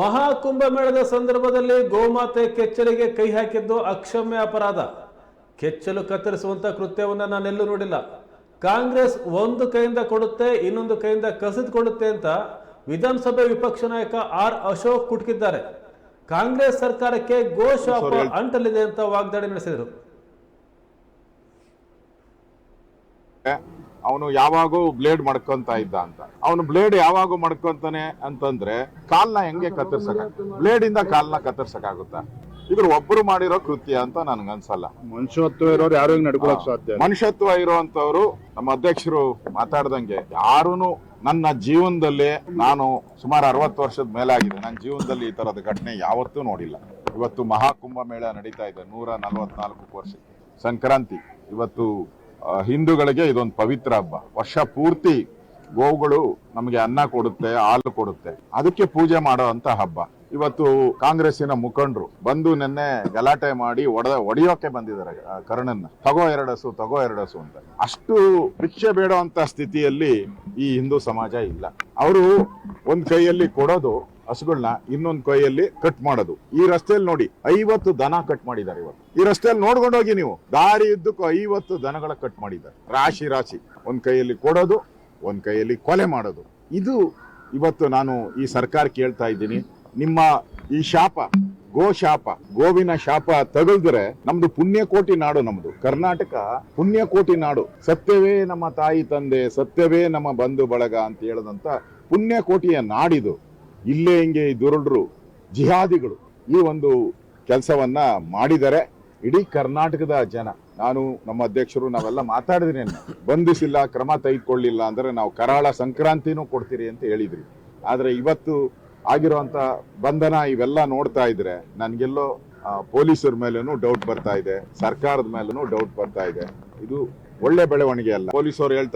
ಮಹಾಕುಂಭಮೇಳದ ಸಂದರ್ಭದಲ್ಲಿ ಗೋಮಾತೆ ಕೆಚ್ಚಲಿಗೆ ಕೈ ಹಾಕಿದ್ದು ಅಕ್ಷಮ್ಯ ಅಪರಾಧ. ಕೆಚ್ಚಲು ಕತ್ತರಿಸುವಂತ ಕೃತ್ಯವನ್ನು ನಾನೆಲ್ಲೂ ನೋಡಿಲ್ಲ. ಕಾಂಗ್ರೆಸ್ ಒಂದು ಕೈಯಿಂದ ಕೊಡುತ್ತೆ ಇನ್ನೊಂದು ಕೈಯಿಂದ ಕಸಿದುಕೊಳ್ಳುತ್ತೆ ಅಂತ ವಿಧಾನಸಭೆ ವಿಪಕ್ಷ ನಾಯಕ ಆರ್ ಅಶೋಕ್ ಕುಟ್ಕಿದ್ದಾರೆ. ಕಾಂಗ್ರೆಸ್ ಸರ್ಕಾರಕ್ಕೆ ಗೋ ಶಾಪ ಅಂಟಲಿದೆ ಅಂತ ವಾಗ್ದಾಳಿ ನಡೆಸಿದರು. ಅವನು ಯಾವಾಗೂ ಬ್ಲೇಡ್ ಮಡ್ಕೊಂತ ಇದ್ದ ಅಂತ. ಅವನು ಬ್ಲೇಡ್ ಯಾವಾಗೂ ಮಡ್ಕೊಂತಾನೆ ಅಂತಂದ್ರೆ ಕಾಲ್ನ ಹೆಂಗೆ ಕತ್ತರ್ಸಕ? ಬ್ಲೇಡ್ ಇಂದ ಕಾಲ್ನ ಕತ್ತರ್ಸಕ್ಕಾಗುತ್ತಾ ಇದ್ರ ಒಬ್ರು ಮಾಡಿರೋ ಕೃತ್ಯ ಅಂತ ನನ್ಗನ್ಸಲ್ಲ. ಮನುಷ್ಯತ್ವ ಇರೋರು ಯಾರು ನಡ್ಕೊಳಕ್ ಸಾಧ್ಯ. ಮನುಷ್ಯತ್ವ ಇರುವಂತವ್ರು ನಮ್ಮ ಅಧ್ಯಕ್ಷರು ಮಾತಾಡ್ದಂಗೆ ಯಾರೂನು ನನ್ನ ಜೀವನದಲ್ಲಿ ನಾನು ಸುಮಾರು ಅರವತ್ತು ವರ್ಷದ ಮೇಲಾಗಿದೆ. ನನ್ನ ಜೀವನದಲ್ಲಿ ಈ ತರದ ಘಟನೆ ಯಾವತ್ತೂ ನೋಡಿಲ್ಲ. ಇವತ್ತು ಮಹಾಕುಂಭ ಮೇಳ ನಡೀತಾ ಇದೆ ನೂರ ನಲವತ್ನಾಲ್ಕು ವರ್ಷ ಸಂಕ್ರಾಂತಿ ಇವತ್ತು ಹಿಂದೂಗಳಿಗೆ ಇದೊಂದು ಪವಿತ್ರ ಹಬ್ಬ. ವರ್ಷ ಪೂರ್ತಿ ಗೋವುಗಳು ನಮಗೆ ಅನ್ನ ಕೊಡುತ್ತೆ, ಹಾಲು ಕೊಡುತ್ತೆ. ಅದಕ್ಕೆ ಪೂಜೆ ಮಾಡೋ ಹಬ್ಬ. ಇವತ್ತು ಕಾಂಗ್ರೆಸ್ಸಿನ ಮುಖಂಡರು ಬಂದು ನಿನ್ನೆ ಗಲಾಟೆ ಮಾಡಿ ಒಡೆದ ಒಡೆಯೋಕೆ ಬಂದಿದ್ದಾರೆ ಕರ್ಣನ್ನ. ತಗೋ ಎರಡಸು ತಗೋ ಎರಡಸು ಅಂತ. ಅಷ್ಟು ಭಿಕ್ಷೆ ಅಂತ ಸ್ಥಿತಿಯಲ್ಲಿ ಈ ಹಿಂದೂ ಸಮಾಜ ಇಲ್ಲ. ಅವರು ಒಂದ್ ಕೈಯಲ್ಲಿ ಕೊಡೋದು ಹಸುಗಳನ್ನ ಇನ್ನೊಂದು ಕೈಯಲ್ಲಿ ಕಟ್ ಮಾಡೋದು. ಈ ರಸ್ತೆಯಲ್ಲಿ ನೋಡಿ ಐವತ್ತು ದನ ಕಟ್ ಮಾಡಿದ್ದಾರೆ ಇವತ್ತು ಈ ರಸ್ತೆಯಲ್ಲಿ ನೋಡ್ಕೊಂಡು ಹೋಗಿ ನೀವು, ದಾರಿ ಇದ್ದಕ್ಕೂ ಐವತ್ತು ದನಗಳ ಕಟ್ ಮಾಡಿದ್ದಾರೆ. ರಾಶಿ ರಾಶಿ. ಒಂದ್ ಕೈಯಲ್ಲಿ ಕೊಡೋದು, ಒಂದ್ ಕೈಯಲ್ಲಿ ಕೊಲೆ ಮಾಡೋದು. ಇದು ಇವತ್ತು ನಾನು ಈ ಸರ್ಕಾರ ಕೇಳ್ತಾ ಇದ್ದೀನಿ. ನಿಮ್ಮ ಈ ಶಾಪ, ಗೋ ಶಾಪ, ಗೋವಿನ ಶಾಪ ತಗಲ್ದ್ರೆ ನಮ್ದು ಪುಣ್ಯಕೋಟಿ ನಾಡು ನಮ್ದು. ಕರ್ನಾಟಕ ಪುಣ್ಯಕೋಟಿ ನಾಡು. ಸತ್ಯವೇ ನಮ್ಮ ತಾಯಿ ತಂದೆ, ಸತ್ಯವೇ ನಮ್ಮ ಬಂಧು ಬಳಗ ಅಂತ ಹೇಳದಂತ ಪುಣ್ಯಕೋಟಿಯ ನಾಡಿದು. ಇಲ್ಲೇ ಹಿಂಗೆ ಈ ದುರುಳರು ಜಿಹಾದಿಗಳು ಈ ಒಂದು ಕೆಲಸವನ್ನ ಮಾಡಿದರೆ ಇಡೀ ಕರ್ನಾಟಕದ ಜನ, ನಾನು ನಮ್ಮ ಅಧ್ಯಕ್ಷರು ನಾವೆಲ್ಲ ಮಾತಾಡಿದ್ರಿ ಬಂಧಿಸಿಲ್ಲ, ಕ್ರಮ ತೆಗೆದುಕೊಳ್ಳಿಲ್ಲ ಅಂದ್ರೆ ನಾವು ಕರಾಳ ಸಂಕ್ರಾಂತಿನೂ ಕೊಡ್ತೀರಿ ಅಂತ ಹೇಳಿದ್ರಿ. ಆದ್ರೆ ಇವತ್ತು ಆಗಿರುವಂತ ಬಂಧನ ಇವೆಲ್ಲ ನೋಡ್ತಾ ಇದ್ರೆ ನನ್ಗೆಲ್ಲೋ ಪೊಲೀಸರ ಮೇಲೂ ಡೌಟ್ ಬರ್ತಾ ಇದೆ, ಸರ್ಕಾರದ ಮೇಲೂ ಡೌಟ್ ಬರ್ತಾ ಇದೆ. ಇದು ಒಳ್ಳೆ ಬೆಳವಣಿಗೆ ಅಲ್ಲ. ಪೊಲೀಸರು ಹೇಳ್ತಾ